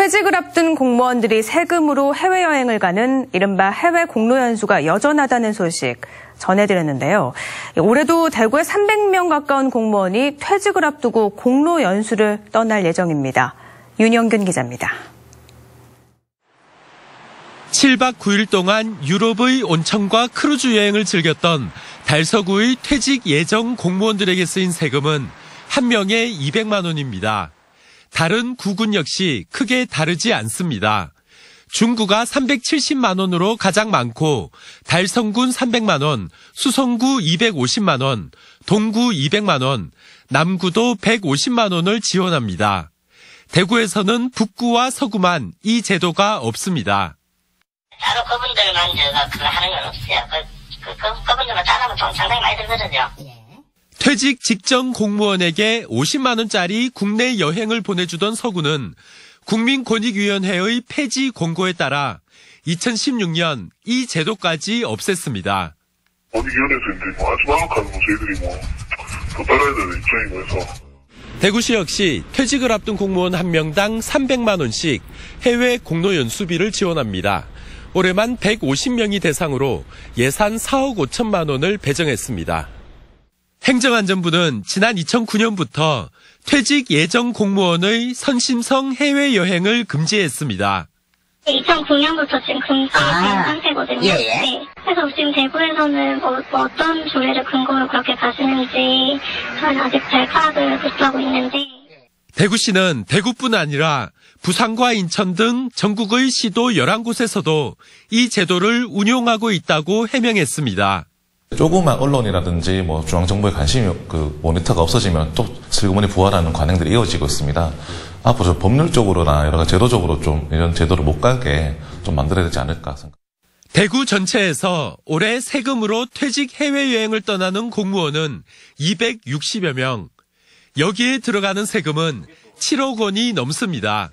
퇴직을 앞둔 공무원들이 세금으로 해외여행을 가는 이른바 해외 공로 연수가 여전하다는 소식 전해드렸는데요. 올해도 대구에 300명 가까운 공무원이 퇴직을 앞두고 공로 연수를 떠날 예정입니다. 윤영균 기자입니다. 7박 9일 동안 유럽의 온천과 크루즈 여행을 즐겼던 달서구의 퇴직 예정 공무원들에게 쓰인 세금은 한 명에 200만 원입니다. 다른 구군 역시 크게 다르지 않습니다. 중구가 370만 원으로 가장 많고 달성군 300만 원, 수성구 250만 원, 동구 200만 원, 남구도 150만 원을 지원합니다. 대구에서는 북구와 서구만 이 제도가 없습니다. 따로 그분들만 제가 하는 건 없어요. 그, 그, 그, 그분들만 따라하면 돈 상당히 많이 들거든요. 퇴직 직전 공무원에게 50만 원짜리 국내 여행을 보내주던 서구는 국민권익위원회의 폐지 공고에 따라 2016년 이 제도까지 없앴습니다. 권익위원회에서 이제 뭐 하지 말라고 저희들이 뭐더 따라야 되는 입장이고 해서 대구시 역시 퇴직을 앞둔 공무원 한 명당 300만 원씩 해외 공로 연수비를 지원합니다. 올해만 150명이 대상으로 예산 4억 5천만 원을 배정했습니다. 행정안전부는 지난 2009년부터 퇴직 예정 공무원의 선심성 해외여행을 금지했습니다. 2009년부터 지금 금지된 아, 상태거든요. 예, 예. 네. 그래서 지금 대구에서는 뭐, 뭐 어떤 조례를 근거로 그렇게 가시는지 저는 아직 잘 파악을 못하고 있는데 대구시는 대구뿐 아니라 부산과 인천 등 전국의 시도 11곳에서도 이 제도를 운용하고 있다고 해명했습니다. 조그만 언론이라든지 뭐 중앙정부의 관심이 그 모니터가 없어지면 또 슬그머니 부활하는 관행들이 이어지고 있습니다. 앞으로 좀 법률적으로나 여러 가지 제도적으로 좀 이런 제도를 못 가게 좀 만들어야 되지 않을까 생각. 대구 전체에서 올해 세금으로 퇴직 해외여행을 떠나는 공무원은 260여 명. 여기에 들어가는 세금은 7억 원이 넘습니다.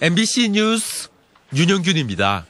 MBC 뉴스 윤영균입니다.